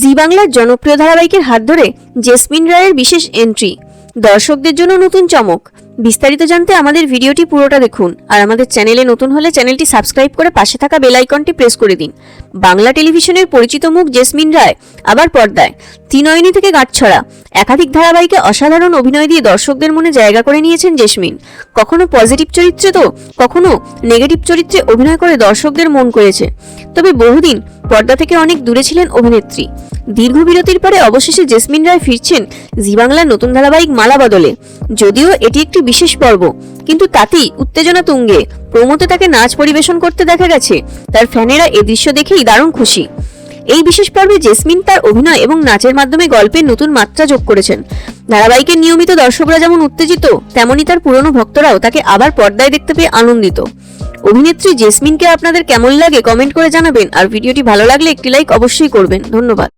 জি বাংলার জনপ্রিয় ধারাবাহিকের হাত ধরে জেসমিন রায়ের বিশেষ এন্ট্রি দর্শকদের জন্য নতুন চমক। বিস্তারিত জানতে আমাদের ভিডিওটি পুরোটা দেখুন আর আমাদের চ্যানেলে নতুন হলে চ্যানেলটি সাবস্ক্রাইব করে পাশে থাকা বেল আইকনটি প্রেস করে দিন। বাংলা টেলিভিশনের পরিচিত মুখ জেসমিন রায়, আবার পর্দায়। তিনয়নি থেকে গাঁটছড়া। একাধিক ধারাবাহিকে অসাধারণ অভিনয় দিয়ে দর্শকদের মনে জায়গা করে নিয়েছেন জেসমিন। কখনো পজিটিভ চরিত্রে তো, কখনো নেগেটিভ চরিত্রে অভিনয় করে দর্শকদের মন করেছে। তবে বহুদিন পর্দা থেকে অনেক দূরে ছিলেন অভিনেত্রী। দীর্ঘ বিরতির পরে অবশেষে জেসমিন রায় ফিরছেন জি বাংলার নতুন ধারাবাহিক মালা বদলে। যদিও এটি একটি বিশেষ পর্ব, কিন্তু তাতেই উত্তেজনা তুঙ্গে। প্রমোতে তাকে নাচ পরিবেশন করতে দেখা গেছে। তার ফ্যানেরা এ দৃশ্য দেখেই দারুণ খুশি। এই বিশেষ পর্বে জেসমিন তার অভিনয় এবং নাচের মাধ্যমে গল্পের নতুন মাত্রা যোগ করেছেন। ধারাবাহিকের নিয়মিত দর্শকরা যেমন উত্তেজিত, তেমনি তার পুরনো ভক্তরাও তাকে আবার পর্দায় দেখতে পেয়ে আনন্দিত। অভিনেত্রী জেসমিনকে আপনাদের কেমন লাগে কমেন্ট করে জানাবেন, আর ভিডিওটি ভালো লাগলে একটি লাইক অবশ্যই করবেন। ধন্যবাদ।